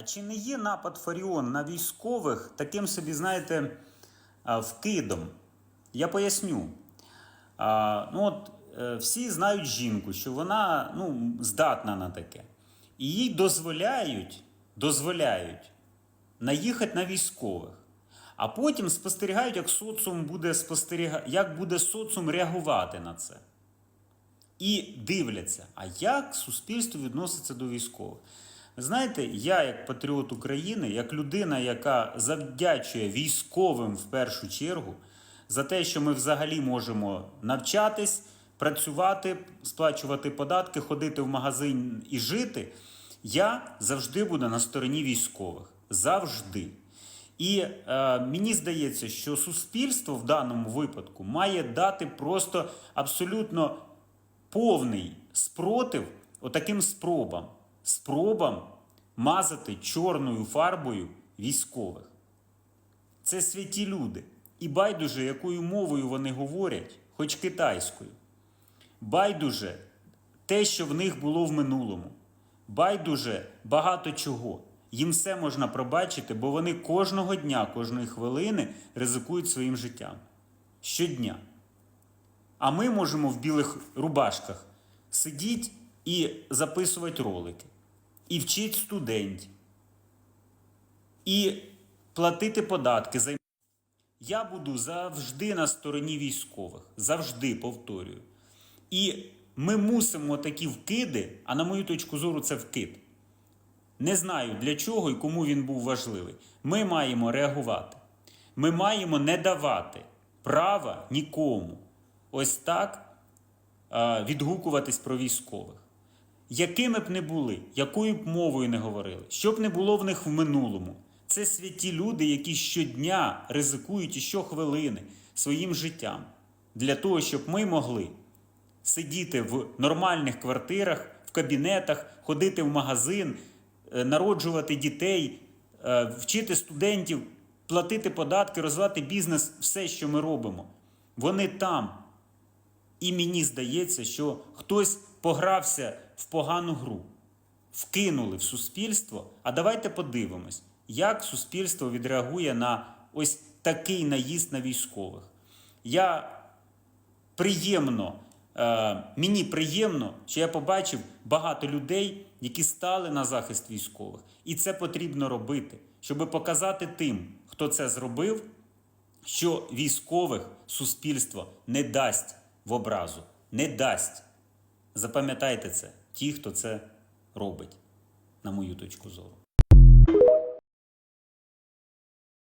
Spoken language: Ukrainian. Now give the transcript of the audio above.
А чи не є напад Фаріон на військових таким собі, знаєте, вкидом? Я поясню. Ну от, е, всі знають жінку, що вона ну, здатна на таке. І їй дозволяють, дозволяють наїхати на військових. А потім спостерігають, як соціум буде спостеріга... як буде соціум реагувати на це. І дивляться, а як суспільство відноситься до військових. Знаєте, я, як патріот України, як людина, яка завдячує військовим в першу чергу, за те, що ми взагалі можемо навчатись, працювати, сплачувати податки, ходити в магазин і жити, я завжди буду на стороні військових. Завжди. І е, мені здається, що суспільство в даному випадку має дати просто абсолютно повний спротив отаким спробам. Спробам мазати чорною фарбою військових. Це святі люди. І байдуже, якою мовою вони говорять, хоч китайською. Байдуже те, що в них було в минулому. Байдуже багато чого. Їм все можна пробачити, бо вони кожного дня, кожної хвилини ризикують своїм життям. Щодня. А ми можемо в білих рубашках сидіти і записувати ролики, і вчити студентів, і платити податки. Я буду завжди на стороні військових. Завжди повторюю. І ми мусимо такі вкиди, а на мою точку зору, це вкид. Не знаю для чого і кому він був важливий. Ми маємо реагувати. Ми маємо не давати права нікому ось так відгукуватись про військових. Якими б не були, якою б мовою не говорили, що б не було в них в минулому. Це святі люди, які щодня ризикують і щохвилини своїм життям для того, щоб ми могли сидіти в нормальних квартирах, в кабінетах, ходити в магазин, е, народжувати дітей, е, вчити студентів, платити податки, розвивати бізнес, все, що ми робимо. Вони там. І мені здається, що хтось погрався в погану гру, вкинули в суспільство. А давайте подивимось, як суспільство відреагує на ось такий наїзд на військових. Я приємно, е, мені приємно, що я побачив багато людей, які стали на захист військових. І це потрібно робити, щоб показати тим, хто це зробив, що військових суспільство не дасть в образу, не дасть. Запам'ятайте це, ті, хто це робить, на мою точку зору.